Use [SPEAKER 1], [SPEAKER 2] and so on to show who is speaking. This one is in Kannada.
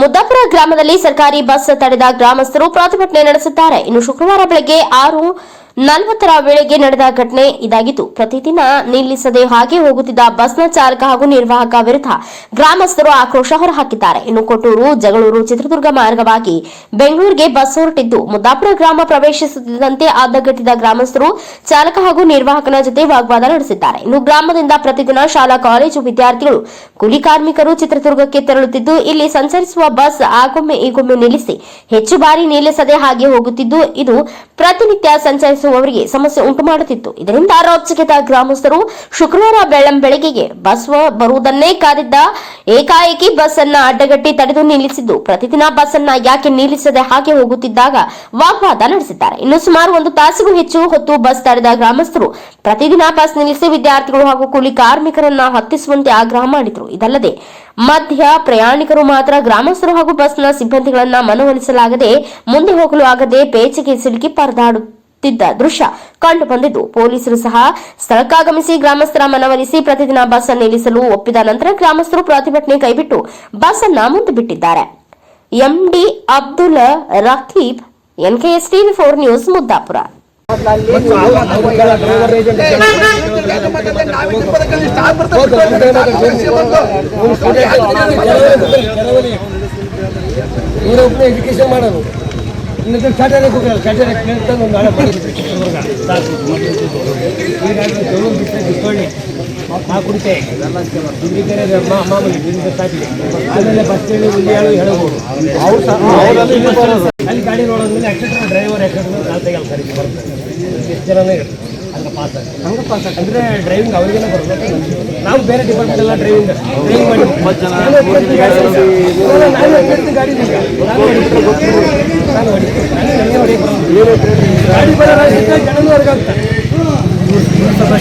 [SPEAKER 1] ಮುದ್ದಾಪುರ ಗ್ರಾಮದಲ್ಲಿ ಸರ್ಕಾರಿ ಬಸ್ ತಡೆದ ಗ್ರಾಮಸ್ಥರು ಪ್ರತಿಭಟನೆ ನಡೆಸುತ್ತಾರೆ. ಇನ್ನು ಶುಕ್ರವಾರ ಬೆಳಗ್ಗೆ ಆರು ನಲವತ್ತರ ವೇಳೆಗೆ ನಡೆದ ಘಟನೆ ಇದಾಗಿತ್ತು. ಪ್ರತಿದಿನ ನಿಲ್ಲಿಸದೆ ಹಾಗೆ ಹೋಗುತ್ತಿದ್ದ ಬಸ್ನ ಚಾಲಕ ಹಾಗೂ ನಿರ್ವಾಹಕ ವಿರುದ್ಧ ಗ್ರಾಮಸ್ಥರು ಆಕ್ರೋಶ ಹೊರಹಾಕಿದ್ದಾರೆ. ಇನ್ನು ಕೊಟ್ಟೂರು, ಜಗಳೂರು, ಚಿತ್ರದುರ್ಗ ಮಾರ್ಗವಾಗಿ ಬೆಂಗಳೂರಿಗೆ ಬಸ್ ಹೊರಟಿದ್ದು, ಮುದ್ದಾಪುರ ಗ್ರಾಮ ಪ್ರವೇಶಿಸುತ್ತಿದ್ದಂತೆ ಅದ್ದಗಟ್ಟಿದ ಗ್ರಾಮಸ್ಥರು ಚಾಲಕ ಹಾಗೂ ನಿರ್ವಾಹಕನ ಜೊತೆ ವಾಗ್ವಾದ ನಡೆಸಿದ್ದಾರೆ. ಇನ್ನು ಗ್ರಾಮದಿಂದ ಪ್ರತಿದಿನ ಶಾಲಾ, ಕಾಲೇಜು ವಿದ್ಯಾರ್ಥಿಗಳು, ಕೂಲಿ ಕಾರ್ಮಿಕರು ಚಿತ್ರದುರ್ಗಕ್ಕೆ ತೆರಳುತ್ತಿದ್ದು, ಇಲ್ಲಿ ಸಂಚರಿಸುವ ಬಸ್ ಆಗೊಮ್ಮೆ ಈಗೊಮ್ಮೆ ನಿಲ್ಲಿಸಿ ಹೆಚ್ಚು ಬಾರಿ ನಿಲ್ಲಿಸದೆ ಹಾಗೆ ಹೋಗುತ್ತಿದ್ದು, ಇದು ಪ್ರತಿನಿತ್ಯ ಸಂಚರಿಸುವವರಿಗೆ ಸಮಸ್ಯೆ ಉಂಟು ಮಾಡುತ್ತಿತ್ತು. ಇದರಿಂದ ರೋಚಕಿತ ಗ್ರಾಮಸ್ಥರು ಶುಕ್ರವಾರ ಬೆಳ್ಳಂ ಬೆಳಗ್ಗೆಗೆ ಬಸ್ ಬರುವುದನ್ನೇ ಕಾದಿದ್ದ ಏಕಾಏಕಿ ಬಸ್ ಅನ್ನ ಅಡ್ಡಗಟ್ಟಿ ತಡೆದು ನಿಲ್ಲಿಸಿದ್ದು. ಪ್ರತಿದಿನ ಬಸ್ ಅನ್ನ ಯಾಕೆ ನಿಲ್ಲಿಸದೆ ಹಾಗೆ ಹೋಗುತ್ತಿದ್ದಾಗ ವಾಗ್ವಾದ ನಡೆಸಿದ್ದಾರೆ. ಇನ್ನು ಸುಮಾರು ಒಂದು ತಾಸಿಗೂ ಹೆಚ್ಚು ಹೊತ್ತು ಬಸ್ ತಡೆದ ಗ್ರಾಮಸ್ಥರು ಪ್ರತಿದಿನ ಬಸ್ ನಿಲ್ಲಿಸಿ ವಿದ್ಯಾರ್ಥಿಗಳು ಹಾಗೂ ಕೂಲಿ ಕಾರ್ಮಿಕರನ್ನ ಹತ್ತಿಸುವಂತೆ ಆಗ್ರಹ ಮಾಡಿದ್ರು. ಇದಲ್ಲದೆ ಮಧ್ಯ ಪ್ರಯಾಣಿಕರು ಮಾತ್ರ ಗ್ರಾಮಸ್ಥರು ಹಾಗೂ ಬಸ್ನ ಸಿಬ್ಬಂದಿಗಳನ್ನ ಮನವೊಲಿಸಲಾಗದೆ ಮುಂದೆ ಹೋಗಲು ಆಗದೆ ಪೇಚಿಗೆ ಸಿಲುಕಿ ಪರದಾಡುತ್ತಿದ್ದ ದೃಶ್ಯ ಕಂಡು ಬಂದಿದ್ದು ಪೊಲೀಸರು ಸಹ ಸ್ಥಳಕ್ಕಾಗಮಿಸಿ ಗ್ರಾಮಸ್ಥರ ಮನವೊಲಿಸಿ ಪ್ರತಿದಿನ ಬಸ್ ನಿಲ್ಲಿಸಲು ಒಪ್ಪಿದ ನಂತರ ಗ್ರಾಮಸ್ಥರು ಪ್ರತಿಭಟನೆ ಕೈಬಿಟ್ಟು ಬಸ್ ಅನ್ನ ಮುಂದೆ ಬಿಟ್ಟಿದ್ದಾರೆ MD Abdul Rakeeb N K S TV four news Muddapur
[SPEAKER 2] education ಮಾಡೋದು ಇನ್ನೊಂದು ಕ್ಯಾಟರಿಕ್ ಹೋಗಲ್ಲ ಕೇಳ್ತಾನೆ ಒಂದು ನಾಳೆ ಡಿಸ್ಕೊಳ್ಳಿ ನಾ ಕುಡಿತೆ ಮಾಮೂಲಿ ಸಾಕಿ ಆಮೇಲೆ ಬಸ್ ಹೇಳಿ ಉಳಿಯಾಳು ಹೇಳ್ಬೋದು ಅಲ್ಲಿ ಗಾಡಿ ನೋಡೋದ್ಮೇಲೆ ಆಕ್ಸಿಡೆಂಟ್ ಡ್ರೈವರ್ ಆಕ್ಸಿಡೆಂಟ್ ಕಾಲ್ ತೆಗಲ್ಲ ಸರಿ ಎಷ್ಟು ಜನನೇ ಇರ್ತಾರೆ ಹಂಗೆ ಪಾಸ್ ಹಂಗೆ ಪಾಸ್ ಅಂದರೆ ಡ್ರೈವಿಂಗ್ ಅವ್ರಿಗೇನೆ ಬರಬೇಕು ನಾವು ಬೇರೆ ಡಿಪಾರ್ಟ್ಮೆಂಟ್ ಎಲ್ಲ ಡ್ರೈವಿಂಗ್ ಡ್ರೈವಿಂಗ್ ಮಾಡಿ ನಾನು ಗಾಡಿ ನಾನು. ನಾನು ಹೊಡಿತೀನಿ. ನಾನು. ನಾನು. ಗಾಡಿ ಬರೋಲ್ಲ ಜನನೂ ಹೊರಗಾಗ್ತಾರೆ